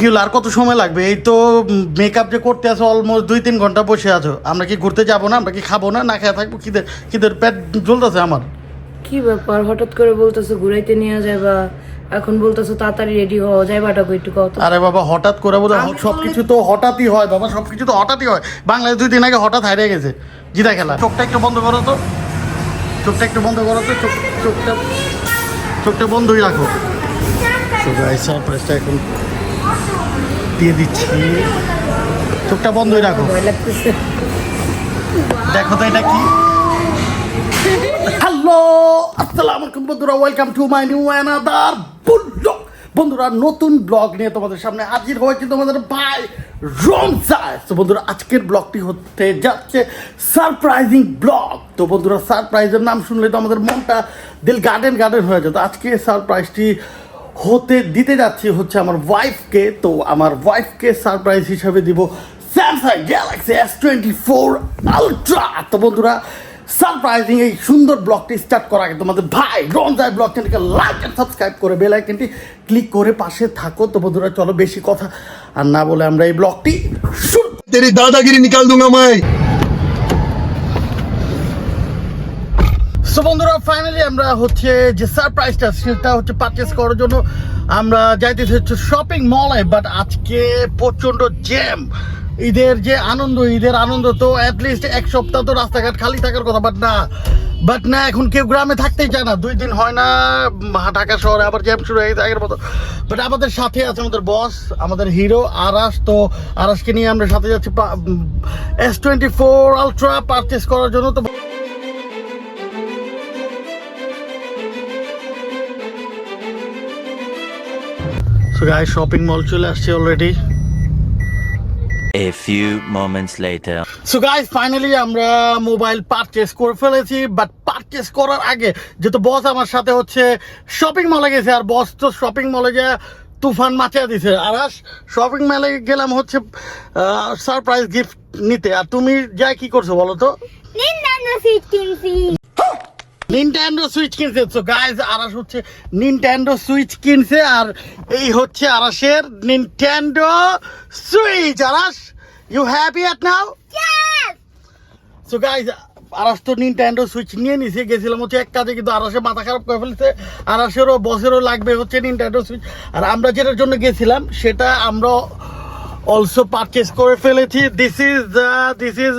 কি হলো, আর কত সময় লাগবে? এই তো মেকআপ যে করতে আছো অলমোস্ট দুই তিন ঘণ্টা বসে আছো। আমরা কি ঘুরতে যাব না? আমরা কি খাব না? না খেয়ে থাকব? খিদের খিদের পেট জ্বলতেছে আমার। কি ব্যাপার? হঠাৎ করে বলতেছো ঘুরাইতে নিয়ে যাবা এখন বলতেছো তাড়াতাড়ি রেডি হও যাইবাটা কই একটু কত আরে বাবা হঠাৎ করে বোধ সব কিছু তো হঠাৎই হয় বাবা সব কিছু তো হঠাৎই হয়। বাংলাদেশ দুই দিন আগে হঠাৎ হারিয়ে গেছে। জিতা খেলা। চোখটা একটু বন্ধ করো তো। চোখটা একটু বন্ধ করো তো। চোখ চোখটা চোখটা বন্ধই রাখো। সারপ্রাইজটা এখন দিয়ে দিচ্ছি। চোখটা বন্ধই রাখো। দেখো তো এটা কি? হ্যালো, আসসালামু আলাইকুম বন্ধুরা welcome to my new another blog বন্ধুরা, নতুন ব্লগ নিয়ে তোমাদের সামনে হাজির হয়েছে তোমাদের ভাই রমজান। তো বন্ধুরা, আজকের ব্লগটি হতে যাচ্ছে সারপ্রাইজিং ব্লগ তো বন্ধুরা সারপ্রাইজের নাম শুনলে তো আমাদের মনটা দিল গার্ডেন গার্ডেন হয়ে যেত আজকে সারপ্রাইজটি হতে দিতে যাচ্ছি হচ্ছে আমার ওয়াইফকে তো আমার ওয়াইফকে সারপ্রাইজ হিসাবে দিব Samsung Galaxy S twenty four ultra তো বন্ধুরা সারপ্রাইজিং এই সুন্দর ব্লগটি স্টার্ট করা আগে তোমাদের ভাই রঞ্জায় ব্লগ চ্যানেলকে লাইক অ্যান্ড সাবস্ক্রাইব করে বেল আইকনটি ক্লিক করে পাশে থাকো। তো বন্ধুরা, চলো বেশি কথা আর না বলে আমরা এই ব্লগটি শুরু তেরি দাদাগিরি নিকাল দুঙ্গা মাই। সো বন্ধুরা ফাইনালি আমরা হচ্ছে যে সারপ্রাইজটা সেটা হচ্ছে পারচেস করার জন্য আমরা যাইতেছি হচ্ছে শপিং মলে বাট আজকে প্রচণ্ড জ্যাম ঈদের যে আনন্দ, ঈদের আনন্দ তো অ্যাটলিস্ট এক সপ্তাহ তো রাস্তাঘাট খালি থাকার কথা বাট না। বাট না, এখন কেউ গ্রামে থাকতেই চায় না। দুই দিন হয় না ঢাকা শহরে আবার জ্যাম শুরু হয়ে গেছে আগের মতো। বাট আমাদের সাথে আছে আমাদের বস আমাদের হিরো আরাস। তো আরাসকে নিয়ে আমরা সাথে যাচ্ছি S twenty four ultra purchase করার জন্য। তো গাই শপিং মল চলে আসছে already A few moments later. So guys finally আমরা মোবাইল পারচেস করে ফেলেছি বাট পারচেস করার আগে যেহেতু বস আমার সাথে হচ্ছে শপিং মলে গেছে আর বস তো শপিং মলে যা তুফান মাচিয়ে দিছে। আর শপিং মলে গেলাম হচ্ছে সারপ্রাইজ গিফট নিতে। আর তুমি যা কি করছ বলো তো? নিনটেন্ডো সুইচ কিনছে। তো গাইজ আরাস হচ্ছে নিনটেন্ডো সুইচ কিনছে আর এই হচ্ছে আরাসের Nintendo switch Aras you happy at now Yes! So guys Aras তো নিনটেন্ডো সুইচ নিয়ে নিছে। গেছিলাম হচ্ছে এক কাজে কিন্তু আরাসে মাথা খারাপ করে ফেলছে। আরাসেরও বসেরও লাগবে হচ্ছে নিনটেন্ডো সুইচ আর আমরা যেটার জন্য গেছিলাম সেটা আমরা অলসো পারচেস করে ফেলেছি। This is this is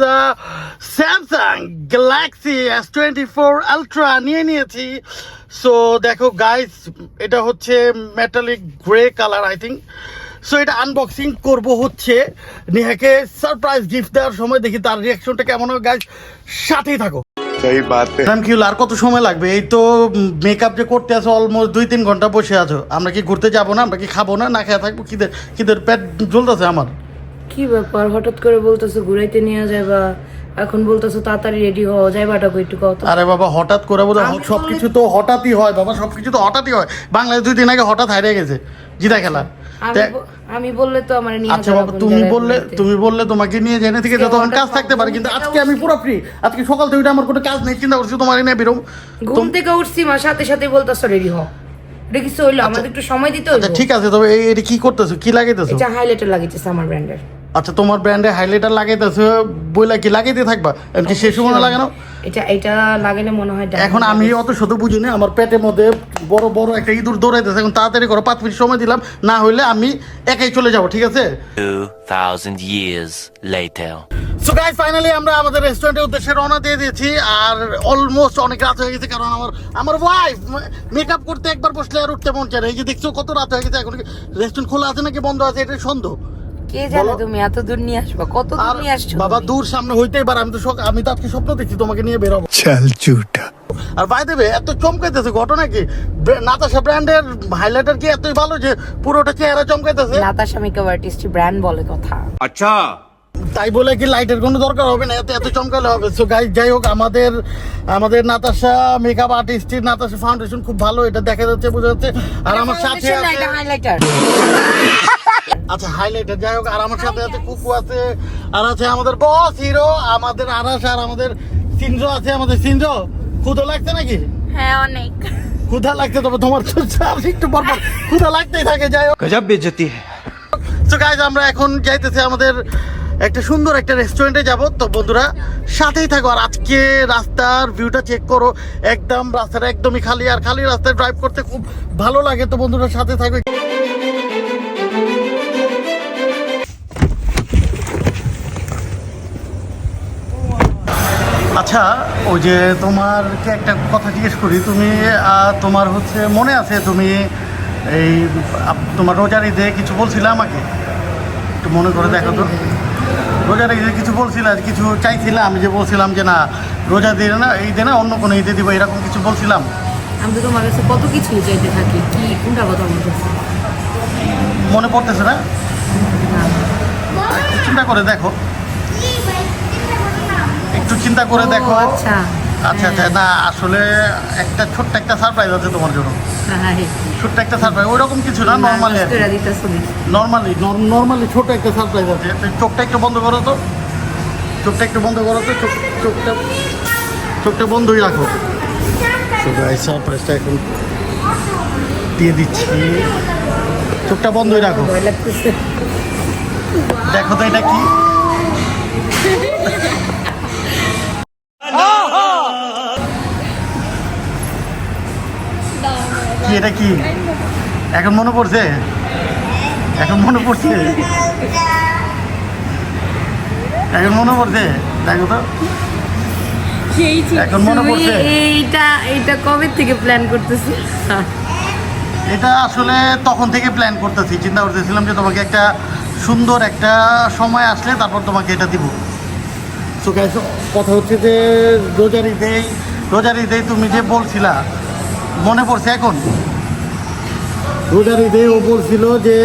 Samsung Galaxy S twenty four ultra নিয়ে নিয়েছি। সো দেখো গাইস এটা হচ্ছে metallic grey colour I think so এটা আনবক্সিং করব হচ্ছে। নেহাকে সারপ্রাইজ গিফট দেওয়ার সময় দেখি তার রিয়াকশনটা কেমন হবে গাইস সাথেই থাকো। আর কত সময় লাগবে? এই তো মেকআপ যে করতে আছো অলমোস্ট দুই তিন ঘণ্টা বসে আছো। আমরা কি ঘুরতে যাব না? আমরা কি খাব না? না খেয়ে থাকব? খিদের কিদের পেট জ্বলতেছে আমার। কি ব্যাপার? হঠাৎ করে বলতেছে ঘুরাইতে নিয়ে যাবা এখন বলতেছো তাড়াতাড়ি রেডি হও যাইবাটা কই একটু কত আরে বাবা হঠাৎ করে বোধ সব কিছু তো হঠাৎই হয় বাবা সব কিছু তো হঠাৎই হয়। বাংলাদেশ দুই দিন আগে হঠাৎ হারিয়ে গেছে জিতা খেলা। আমি বললে তো আমার নিয়ে আচ্ছা বাবা তুমি বললে তুমি বললে তোমাকে নিয়ে জেনে থেকে যতক্ষণ কাজ থাকতে পারে কিন্তু আজকে আমি পুরো ফ্রি আজকে সকাল থেকে আমার কোনো কাজ নেই চিন্তা করছি তোমার নিয়ে বেরোম ঘুম থেকে উঠছি মা সাথে সাথে বলতেছো রেডি হও। কিছু হইল আমাদের একটু সময় দিতে আচ্ছা ঠিক আছে তবে এটা কি করতেছো? কি লাগাইতেছো? এটা হাইলাইটার লাগিয়েছে আমার ব্র্যান্ডের আচ্ছা তোমার ব্র্যান্ডে হাইলাইটার লাগাইতেছো বইলা কি লাগাইতে থাকবা? এমনকি শেষ সময় লাগানো এটা এটা লাগালে মনে হয় এখন আমি অত শত বুঝি না আমার পেটের মধ্যে বড় বড় একটা ইঁদুর দৌড়াইতেছে এখন তাড়াতাড়ি করো পাঁচ মিনিট সময় দিলাম না হইলে আমি একাই চলে যাব ঠিক আছে? 2,000 years later. So guys finally আমরা আমাদের রেস্টুরেন্টের উদ্দেশ্যে রওনা দিয়ে দিয়েছি আর অলমোস্ট অনেক রাত হয়ে গেছে কারণ আমার আমার ওয়াইফ মেকআপ করতে একবার বসলে আর উঠতে মন চায় না। এই যে দেখছ কত রাত হয়ে গেছে এখন রেস্টুরেন্ট খোলা আছে নাকি বন্ধ আছে এটা সন্দেহ। কে জানে তুমি এত দূর নিয়ে আসবা? কত দূর নিয়ে আসছো বাবা দূর সামনে হইতেই পারে আমি তো আমি তো আজকে স্বপ্ন দেখছি তোমাকে নিয়ে বেরোবো চাল চুটা আর বাই দেবে এত চমকাইতেছে ঘটনা কি? নাতাশা ব্র্যান্ডের হাইলাইটার কি এতই ভালো যে পুরোটা চেহারা চমকাইতেছে? নাতাশা মেকআপ আর্টিস্ট ব্র্যান্ড বলে কথা। আচ্ছা। তাই বলে কি লাইটের কোনো দরকার হবে না? এত এত চমকালে হবে। সো গাই যাই হোক আমাদের আমাদের নাতাশা মেকআপ আর্টিস্টের নাতাশা ফাউন্ডেশন খুব ভালো এটা দেখা যাচ্ছে বোঝা যাচ্ছে। আর আমার সাথে হাইলাইটার আচ্ছা হাইলাইটার যাই হোক আর আমার সাথে আছে কুকু আছে আর আছে আমাদের বস হিরো আমাদের আরাস আর আমাদের সিনজো আছে আমাদের সিনজো লাগছে নাকি? হ্যাঁ অনেক। ক্ষুধা লাগছে তবে তোমার তো একটু ক্ষুধা লাগতেই থাকে যাই হোক। গজব বেজতি তো গাইজ আমরা এখন যাইতেছি আমাদের একটা সুন্দর একটা রেস্টুরেন্টে যাব। তো বন্ধুরা সাথেই থাকো। আর আজকে রাস্তার ভিউটা চেক করো। একদম রাস্তাটা একদমই খালি আর খালি রাস্তায় ড্রাইভ করতে খুব ভালো লাগে। তো বন্ধুরা সাথে থাকো। আচ্ছা ওই যে তোমারকে একটা কথা জিজ্ঞেস করি তুমি তোমার হচ্ছে মনে আছে তুমি এই তোমার রোজার ঈদে কিছু বলছিলে আমাকে? একটু মনে করে দেখো তো। রোজার ঈদে কিছু বলছিলে কিছু চাইছিলে আমি যে বলছিলাম যে না রোজা দিয়ে না ঈদে না অন্য কোনো ঈদে দিব এরকম কিছু বলছিলাম? আমি তো তোমার কাছে কত কিছু চাইতে থাকি কি কোনটা কথা বলতেছি মনে পড়তেছে না? চিন্তা করে দেখো। চিন্তা করে দেখো। আচ্ছা। আচ্ছা আচ্ছা না আসলে একটা ছোট্ট একটা সারপ্রাইজ আছে তোমার জন্য। হ্যাঁ। ছোট্ট একটা সারপ্রাইজ ওই রকম কিছু না নর্মালি নর্মালি নর্মালি ছোট একটা সারপ্রাইজ আছে। চোখটা একটু বন্ধ করো তো। চোখটা একটু বন্ধ করো তো। চোখ চোখটা চোখটা বন্ধই রাখো। সারপ্রাইজটা এখন দিয়ে দিচ্ছি। চোখটা বন্ধই রাখো। দেখো তো এটা কি। কি এটা কি? এখন মনে পড়ছে? এখন মনে পড়ছে? এখন মনে পড়ছে? দেখো তো। এখন মনে পড়ছে? এইটা এইটা কবে থেকে প্ল্যান করতেছি এটা আসলে তখন থেকে প্ল্যান করতেছি। চিন্তা করতেছিলাম যে তোমাকে একটা সুন্দর একটা সময় আসলে তারপর তোমাকে এটা দিব। তো কথা হচ্ছে যে রোজার ঈদেই রোজার তুমি যে বলছিলা মনে পড়ছে এখন? রোজার ঈদে ও বলছিল যে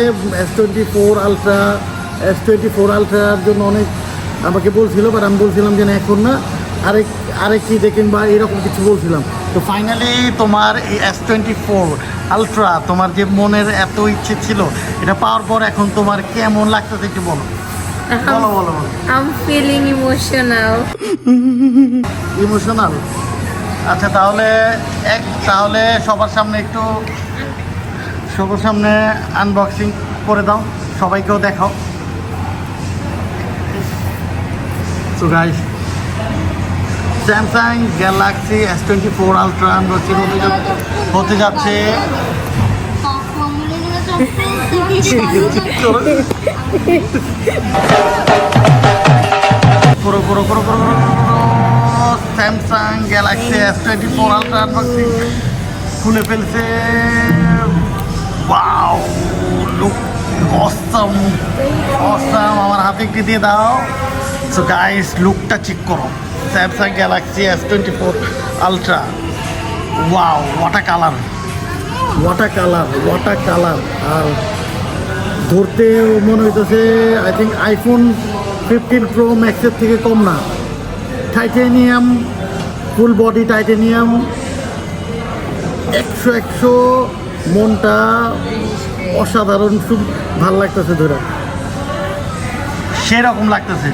S twenty four ultra S twenty four আলট্রার জন্য অনেক আমাকে বলছিল বাট আমি বলছিলাম যে না এখন না। আরেক আরেক কি দেখেন বা এরকম কিছু বলছিলাম। তো ফাইনালি তোমার এই এস টোয়েন্টি ফোর আলট্রা তোমার যে মনের এত ইচ্ছে ছিল এটা পাওয়ার পর এখন তোমার কেমন লাগতেছে একটু বলো। বলো বলো ফিলিং ইমোশনাল ইমোশনাল আচ্ছা তাহলে এক তাহলে সবার সামনে একটু সবার সামনে আনবক্সিং করে দাও সবাইকেও দেখাও। So guys Samsung Galaxy S twenty four ultra unboxing হতে যাচ্ছে। পুরো পুরো পুরো পুরো Samsung Galaxy S twenty four ultra unboxing খুলে ফেলছে। ওয়াও লুক অসাম অসাম আমার হাতে একটি দিয়ে দাও। সো গাইস লুকটা চেক করো। Samsung Galaxy S twenty four ultra wow what a colour what a colour what a colour আর ধরতে মনে হইতেছে I think iPhone fifteen pro ম্যাক্সের থেকে কম না। টাইটেনিয়াম ফুল বডি টাইটেনিয়াম একশো একশো মনটা অসাধারণ খুব ভালো লাগতেছে ধরে। সেরকম লাগতেছে।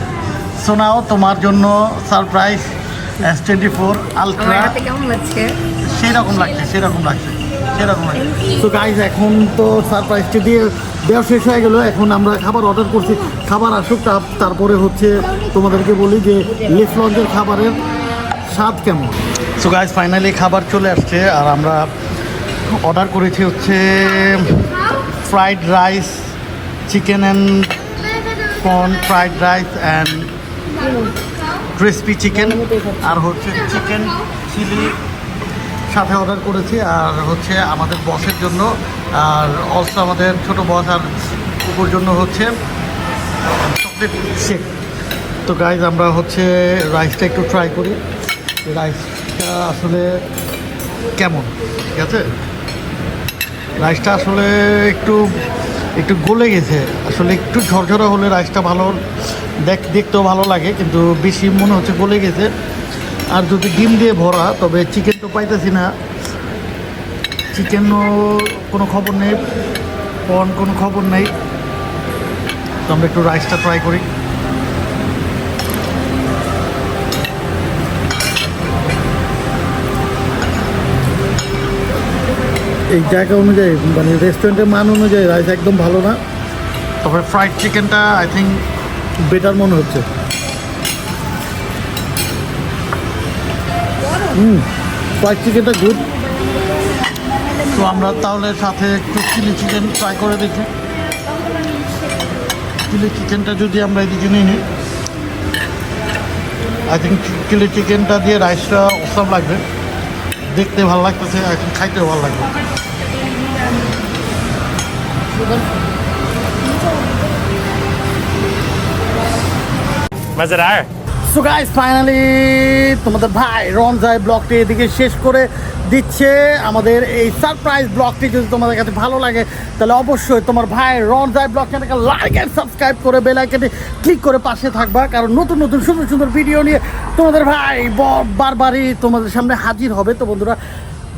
শোনাও তোমার জন্য surprise S twenty four ultra হাতে কেমন লাগছে? সেরকম লাগছে সেরকম লাগছে। সেরকম লাগছে তো গাইজ এখন তো সারপ্রাইজটি দিয়ে দেওয়া শেষ হয়ে গেলো। এখন আমরা খাবার অর্ডার করছি। খাবার আসুক তারপরে হচ্ছে তোমাদেরকে বলি যে লেফ লঞ্চের খাবারের স্বাদ কেমন। সো গাইজ ফাইনালি খাবার চলে আসছে। আর আমরা অর্ডার করেছি হচ্ছে fried rice chicken and corn fried rice and crispy chicken আর হচ্ছে চিকেন চিলি সাথে অর্ডার করেছি, আর হচ্ছে আমাদের বসের জন্য, আর অলসো আমাদের ছোট বস আর কুকুর জন্য হচ্ছে চকলেট শেক তো গাইজ আমরা হচ্ছে রাইসটা একটু ট্রাই করি। রাইসটা আসলে কেমন? ঠিক আছে? রাইসটা আসলে একটু একটু গলে গেছে। আসলে একটু ঝরঝরা হলে রাইসটা ভালো, দেখ, দেখতেও ভালো লাগে, কিন্তু বেশি মনে হচ্ছে গলে গেছে। আর যদি ডিম দিয়ে ভরা, তবে চিকেন পাইতেছি না। চিকেনও কোনো খবর নেই পন কোনো খবর নেই। তো আমরা একটু রাইসটা ট্রাই করি। এই জায়গা অনুযায়ী মানে রেস্টুরেন্টের মান অনুযায়ী রাইস একদম ভালো না। তারপরে ফ্রাইড চিকেনটা আই থিঙ্ক বেটার মনে হচ্ছে। হুম। ফ্রাইড চিকেনটা গুড তো আমরা তাহলে সাথে একটু চিলি চিকেন ট্রাই করে দেখি। চিলি চিকেনটা যদি আমরা এদিকে নিয়ে নিই। আই থিঙ্ক চিলি চিকেনটা দিয়ে রাইসটা অসাম লাগবে। দেখতে ভালো লাগতেছে থিঙ্ক খাইতেও ভালো লাগবে। Mazadar. সো গাইস ফাইনালি তোমাদের ভাই রমজাই ব্লগটি এদিকে শেষ করে দিচ্ছে। আমাদের এই সারপ্রাইজ ব্লগটি যদি তোমাদের কাছে ভালো লাগে, তাহলে অবশ্যই তোমার ভাই রমজাই ব্লগ চ্যানেলকে লাইক অ্যান্ড সাবস্ক্রাইব করে বেল আইকনে ক্লিক করে পাশে থাকবা। কারণ নতুন নতুন, সুন্দর সুন্দর ভিডিও নিয়ে তোমাদের ভাই বারবারই তোমাদের সামনে হাজির হবে। তো বন্ধুরা,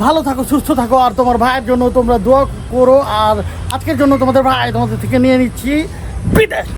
ভালো থাকো, সুস্থ থাকো, আর তোমার ভাইয়ের জন্য তোমরা দোয়া করো। আর আজকের জন্য তোমাদের ভাই তোমাদের থেকে নিয়ে নিচ্ছি বিদেশ